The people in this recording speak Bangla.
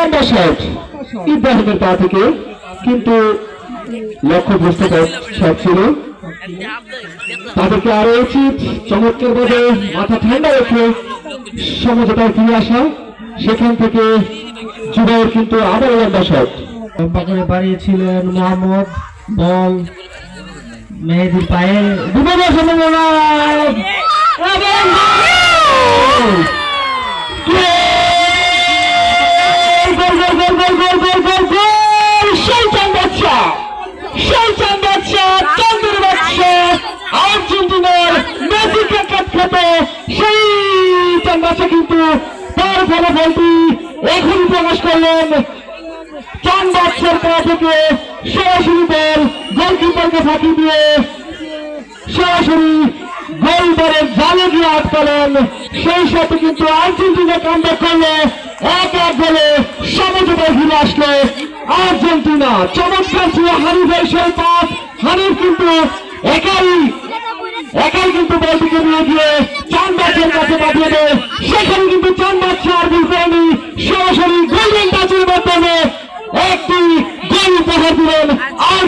লম্বা শট ইব্রাহিমের পা থেকে কিন্তু লক্ষ্য বুঝতে শট ছিল। তাদেরকে আরও উচিত চমৎকার ভাবে মাথা ঠান্ডা রেখে সমঝোতায় ফিরে আসা। সেখান থেকে জুবাইর কিন্তু আবার লম্বা শট। লম্বা করে বাড়িয়েছিলেন মোহাম্মদ, বল, মেহেদির পায়ে। ডুবে সম্ভাবনা। বাচ্চা কিন্তু তার ফলাফলটি এখনই প্রকাশ করলেন। থেকে সরাসরি গোলকিপারকে ফাঁকি দিয়ে সরাসরি জালে গিয়ে আটকালেন। সেই সাথে কিন্তু আর্জেন্টিনা কামব্যাক করল। এক এক গোলে আসলো আর্জেন্টিনা। চমৎকার ছিল হানিফের সেই পাস। হানিফ কিন্তু একাই একাই কিন্তু বলটিকে নিয়ে গিয়ে চান বাচ্চার কাছে পাঠিয়ে দেয়। এখানে কিন্তু চার বাচ্চার বিজ্ঞানী সরাসরি গোল্ডেন কাছে মাধ্যমে একটি গোল উপহার দিলেন। আর